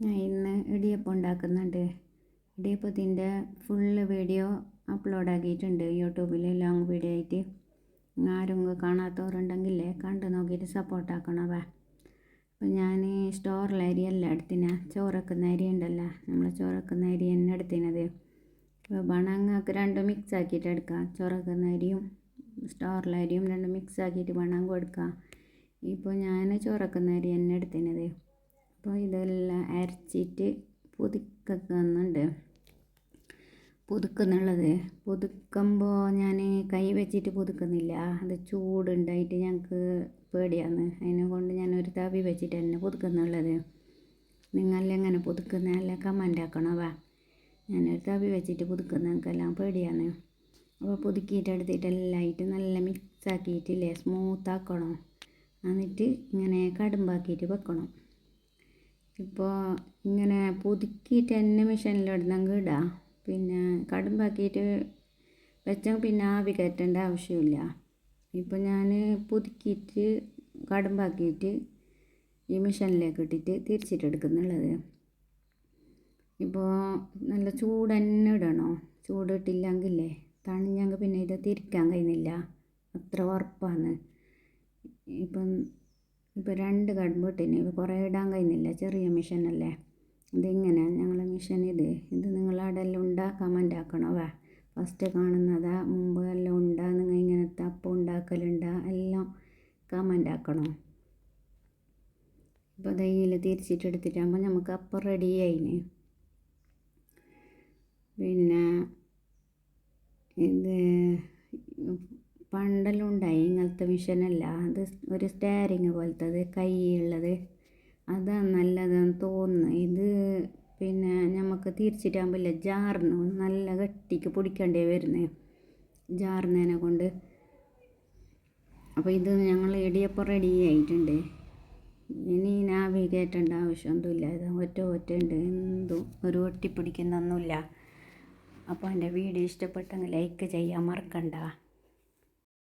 ഞാൻ ഇന്ന് ഇടിയപ്പം ഉണ്ടാക്കുന്നുണ്ട്. ഇടിയപ്പത്തിന്റെ ഫുള്ള് വീഡിയോ അപ്ലോഡ് ആക്കിയിട്ടുണ്ട് യൂട്യൂബിൽ. ലോങ് വീഡിയോ ആയിട്ട്. ആരും കാണാത്തവരുണ്ടെങ്കിലേ കണ്ടു നോക്കിയിട്ട് സപ്പോർട്ട് ആക്കണവേ അപ്പം ഞാൻ സ്റ്റോറിലെ അരിയല്ല എടുത്തിനാ. ചോറക്കുന്ന അരി ഉണ്ടല്ലോ. നമ്മൾ ചോറക്കുന്ന അരി തന്നെ എടുത്തിനത്. അപ്പോൾ ബണങ്ങൾക്ക് രണ്ടും മിക്സ് ആക്കിയിട്ട് എടുക്കാം. ചോറക്കുന്ന അരിയും സ്റ്റോറിലെ അരിയും രണ്ടും മിക്സ് ആക്കിയിട്ട് ബണങ്ങ് കൊടുക്കാം. ഇപ്പോൾ ഞാൻ ചോറക്കുന്ന അരി തന്നെ എടുത്തിനത്. അപ്പോൾ ഇതെല്ലാം അരച്ചിട്ട് പുതുക്കുന്നുണ്ട് പുതുക്കുന്നുള്ളത്. പുതുക്കുമ്പോൾ ഞാൻ കൈ വെച്ചിട്ട് പുതുക്കുന്നില്ല. അത് ചൂടുണ്ടായിട്ട് ഞങ്ങൾക്ക് പേടിയാണ്. അതിനെ കൊണ്ട് ഞാൻ ഒരു തവി വെച്ചിട്ട് തന്നെ പുതുക്കുന്നുള്ളത്. നിങ്ങളെങ്ങനെ പുതുക്കുന്ന എല്ലാം കമന്റ് ആക്കണവാ ഞാനൊരു തവി വെച്ചിട്ട് പുതുക്കുന്ന എനിക്കെല്ലാം പേടിയാണ്. അപ്പോൾ പുതുക്കിയിട്ട് എടുത്തിട്ട് എല്ലായിട്ട് നല്ല മിക്സ് ആക്കിയിട്ടില്ലേ? സ്മൂത്ത് ആക്കണം. എന്നിട്ട് ഇങ്ങനെ കടുമ്പാക്കിയിട്ട് വെക്കണം. ഇപ്പോൾ ഇങ്ങനെ പുതുക്കിയിട്ട് തന്നെ മെഷീനിലിടുന്നെങ്കിൽ ഇടാം. പിന്നെ കടുമ്പാക്കിയിട്ട് വെച്ചാൽ പിന്നെ ആവി കയറ്റേണ്ട ആവശ്യമില്ല. ഇപ്പോൾ ഞാൻ പുതുക്കിയിട്ട് കടുമ്പാക്കിയിട്ട് ഈ മെഷീനിലേക്ക് ഇട്ടിട്ട് തിരിച്ചിട്ടെടുക്കുന്നുള്ളത് ഇപ്പോൾ നല്ല ചൂട് തന്നെ ഇടണോ? ചൂടിട്ടില്ലെങ്കിലേ തണിഞ്ഞെങ്കിൽ പിന്നെ ഇത് തിരിക്കാൻ കഴിയുന്നില്ല. അത്ര ഉറപ്പാണ്. ഇപ്പം ഇപ്പോൾ രണ്ട് കടുമ്പ് ഇട്ടിന് കുറേ ഇടാൻ കഴിയുന്നില്ല. ചെറിയ മിഷനല്ലേ ഇതിങ്ങനെ? ഞങ്ങൾ മിഷൻ ഇത്. ഇത് നിങ്ങളവിടെ എല്ലാം ഉണ്ടാ കമന്റ് ഫസ്റ്റ് കാണുന്നതാ മുമ്പ് എല്ലാം ഉണ്ടാ നിങ്ങൾ ഇങ്ങനത്തെ അപ്പം ഉണ്ടാക്കലുണ്ടാ എല്ലാം കമന്റ് ആക്കണം? ഇപ്പോൾ ദയ്യിൽ തിരിച്ചിട്ടെടുത്തിട്ടാകുമ്പോൾ നമുക്ക് അപ്പം റെഡി ആയിന്. പിന്നെ ഇത് പണ്ടെല്ലാം ഉണ്ടായി ഇങ്ങനത്തെ മിഷനല്ല അത് ഒരു സ്റ്റാരിങ് പോലത്തത് കൈയുള്ളത് അതാണ് നല്ലതെന്ന് തോന്നുന്നു. ഇത് പിന്നെ നമുക്ക് തിരിച്ചിട്ടാകുമ്പോൾ ജാറിന് നല്ല ഗട്ടിക്ക് പൊടിക്കേണ്ടി വരുന്നത് ജാറുന്നതിനെ കൊണ്ട്. അപ്പോൾ ഇത് ഞങ്ങൾ ഇടിയപ്പം റെഡി ആയിട്ടുണ്ട്. ഇനി നാവി കയറ്റേണ്ട ആവശ്യമൊന്നുമില്ല. ഇത് ഒറ്റ ഒറ്റ ഉണ്ട് എന്തും ഒരു ഒട്ടിപ്പിടിക്കുന്നൊന്നുമില്ല. അപ്പോൾ എന്റെ വീഡിയോ ഇഷ്ടപ്പെട്ടെങ്കിൽ ലൈക്ക് ചെയ്യാൻ മറക്കണ്ട.